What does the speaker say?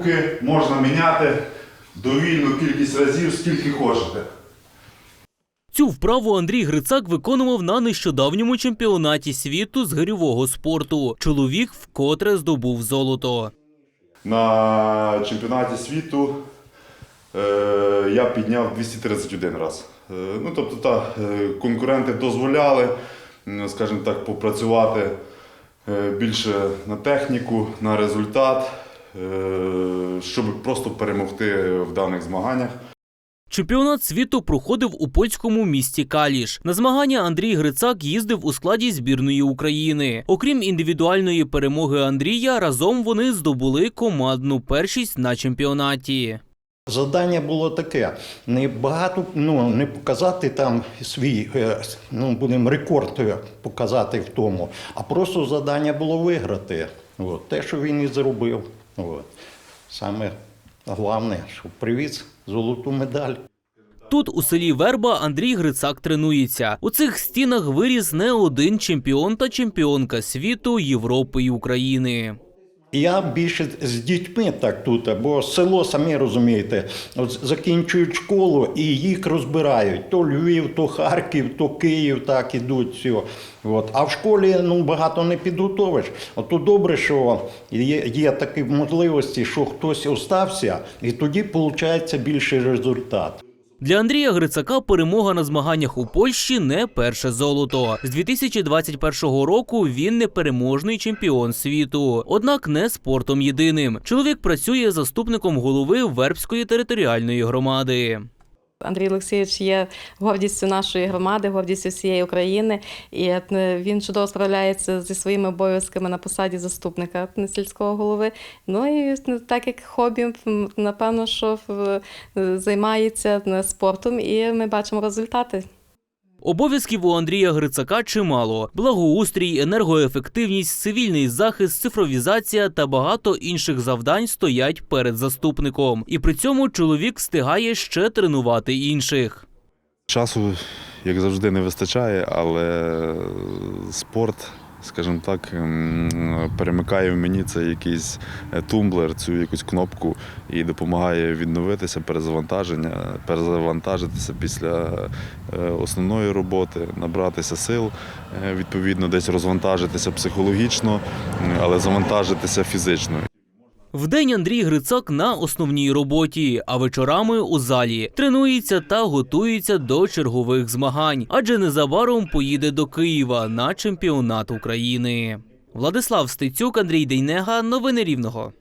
Руки можна міняти довільну кількість разів, скільки хочете. Цю вправу Андрій Грицак виконував на нещодавньому чемпіонаті світу з гирьового спорту. Чоловік вкотре здобув золото. На чемпіонаті світу е, я підняв 231 раз. Е, ну, тобто, та, е, конкуренти дозволяли, скажімо так, попрацювати е, більше на техніку, на результат, щоб просто перемогти в даних змаганнях. Чемпіонат світу проходив у польському місті Каліш. На змагання Андрій Грицак їздив у складі збірної України. Окрім індивідуальної перемоги Андрія, разом вони здобули командну першість на чемпіонаті. Завдання було таке: не багато, ну не показати там свій, е, ну будемо рекорд е, показати в тому, а просто завдання було виграти. От, те, що він і зробив. От. Саме головне, що привіз золоту медаль. Тут у селі Верба Андрій Грицак тренується. У цих стінах виріс не один чемпіон та чемпіонка світу, Європи і України. Я більше з дітьми так тут, бо село, самі розумієте, от закінчують школу і їх розбирають. То Львів, то Харків, то Київ, так ідуть. Все. От. А в школі ну, багато не підготовиш. От то добре, що є, є такі можливості, що хтось остався, і тоді виходить більший результат. Для Андрія Грицака перемога на змаганнях у Польщі не перше золото. З 2021 року він непереможний чемпіон світу. Однак не спортом єдиним. Чоловік працює заступником голови Вербської територіальної громади. Андрій Олексійович є гордістю нашої громади, гордістю всієї України, і е, він чудово справляється зі своїми обов'язками на посаді заступника сільського голови. Ну і так як хобі, напевно, що е, займається спортом, і ми бачимо результати. Обов'язків у Андрія Грицака чимало: благоустрій, енергоефективність, цивільний захист, цифровізація та багато інших завдань стоять перед заступником. І при цьому чоловік встигає ще тренувати інших. Часу, як завжди, не вистачає, але спорт, скажімо так, перемикає в мені цей якийсь е, тумблер, цю якусь кнопку і допомагає відновитися, перезавантаження, перезавантажитися після е, основної роботи, набратися сил, е, відповідно, десь розвантажитися психологічно, але завантажитися фізично. Вдень Андрій Грицак на основній роботі, а вечорами у залі тренується та готується до чергових змагань, адже незабаром поїде до Києва на чемпіонат України. Владислав Стецюк, Андрій Дейнега. Новини Рівного.